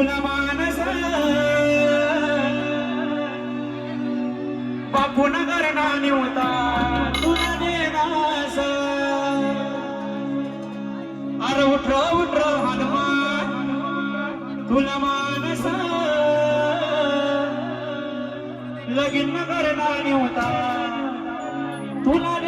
मानस बापू नगर नाणी होता. तुला देनास अरे उठ उठर हनुमान. तुला लगीन नगर नाणी होता. तुला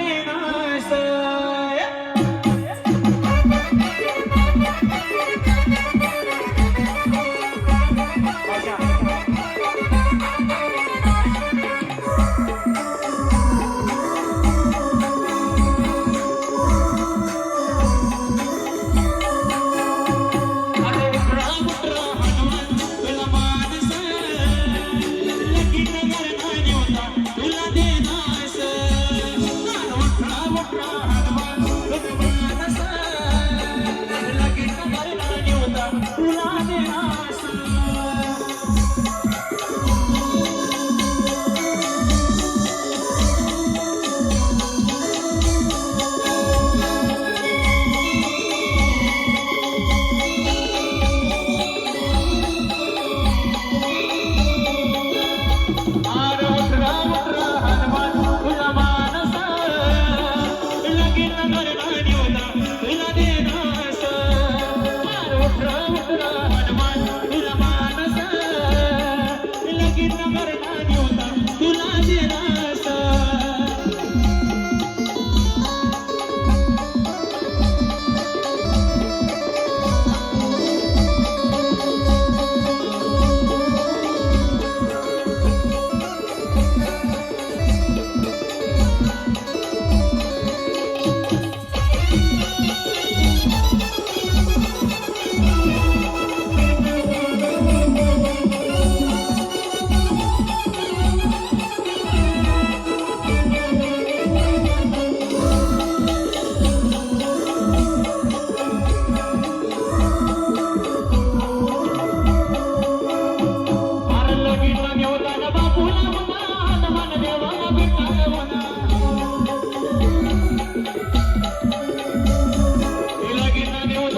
Ah!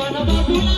Thank you.